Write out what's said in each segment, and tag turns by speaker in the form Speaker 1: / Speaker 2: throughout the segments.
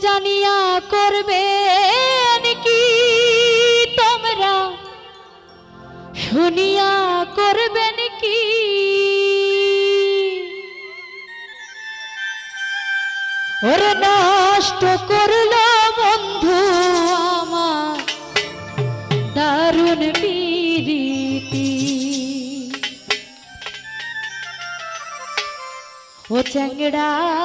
Speaker 1: জানিয়া করবে কি তোমরা? শুনিয়া করবেন কি? ওরে নষ্ট করল বন্ধু আমার দারুণ প্রীতি। ও চ্যাংড়া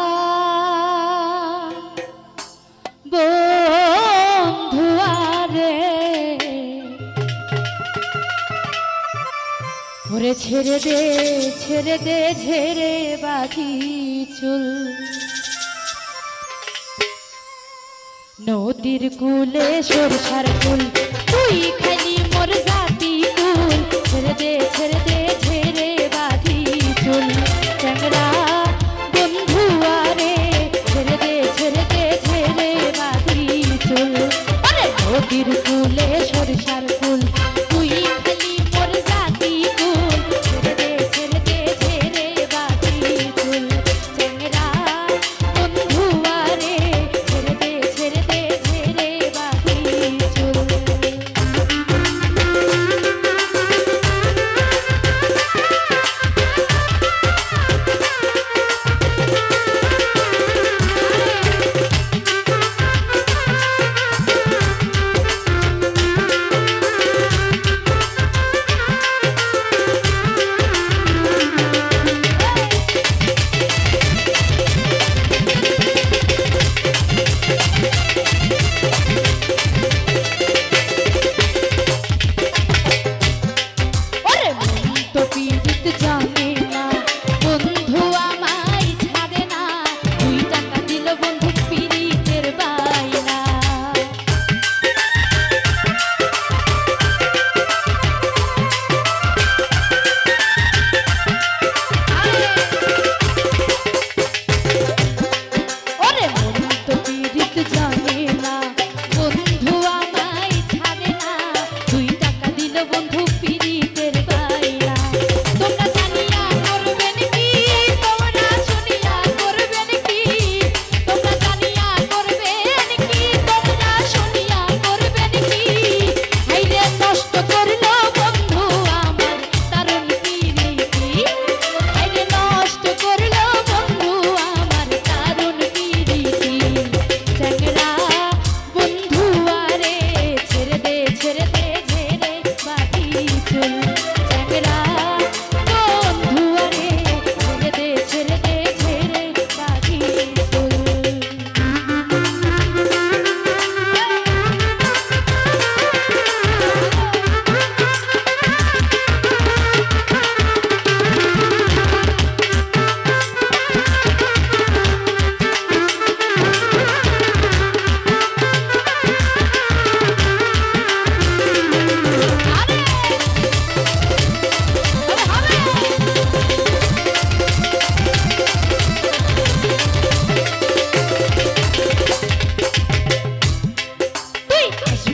Speaker 1: ওরে ছেড়ে দে ছেড়ে দে ঝেড়ে বাকি চুল। নদীর কুলে সরষার ফুল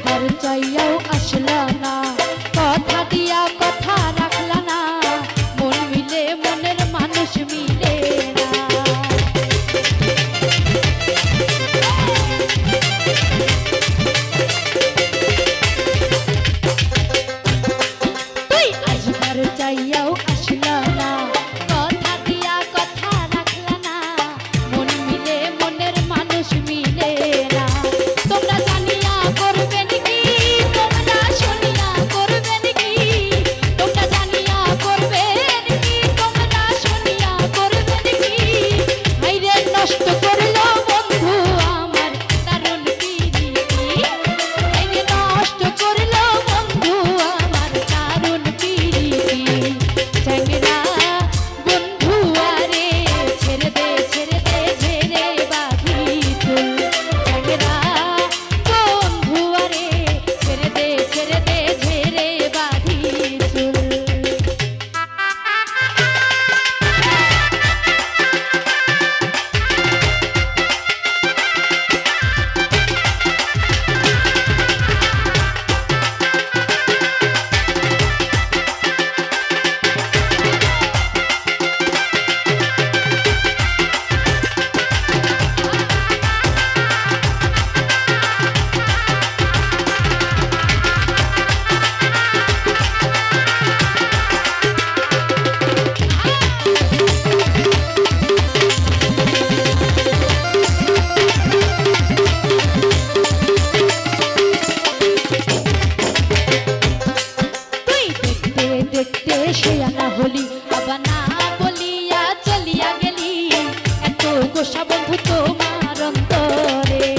Speaker 1: ঘর চাইয়াও আসলা না। বন্ধু তোমার অন্তরে।